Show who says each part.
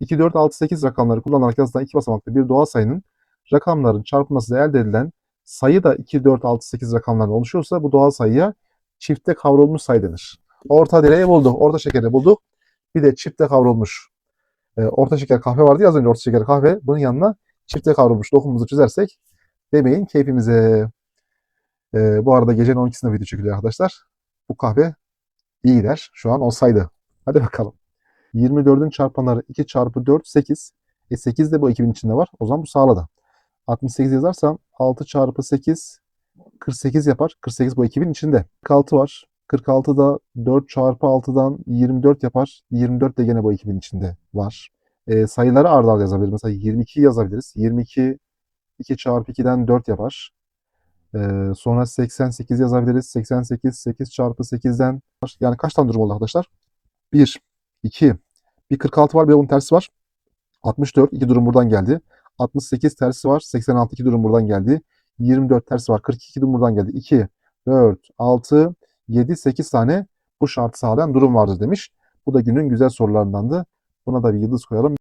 Speaker 1: 2, 4, 6, 8 rakamları kullanarak yazılan iki basamaklı bir doğal sayının rakamların çarpılması elde edilen sayı da 2, 4, 6, 8 rakamlardan oluşuyorsa bu doğal sayıya çifte kavrulmuş sayı denir. Orta direği bulduk. Orta şekeri bulduk. Bir de çifte kavrulmuş e, orta şeker kahve vardı ya az önce orta şeker kahve. Bunun yanına çifte kavrulmuş lokumumuzu çizersek demeyin keyfimize. E, bu arada gecenin 12'sinde video çekiliyor arkadaşlar. Bu kahve iyi gider. Şu an olsaydı. Hadi bakalım. 24'ün çarpanları 2 çarpı 4 8. E 8 de bu ekibin içinde var. O zaman bu sağladı. 68 yazarsam 6 çarpı 8 48 yapar. 48 bu ekibin içinde. 46 var. 46 da 4 çarpı 6'dan 24 yapar. 24 de gene bu ekibin içinde var. E, sayıları ard arda yazabiliriz. Mesela 22 yazabiliriz. 22 2 çarpı 2'den 4 yapar. E, sonra 88 yazabiliriz. 88 8 çarpı 8'den yani kaç tane durum oldu arkadaşlar? 1 2 bir 46 var bir bunun tersi var. 64 iki durum buradan geldi. 68 tersi var. 86 iki durum buradan geldi. 24 tersi var. 42 durum buradan geldi. 2 4 6 7 8 tane bu şartı sağlayan durum vardır demiş. Bu da günün güzel sorularındandı. Buna da bir yıldız koyalım.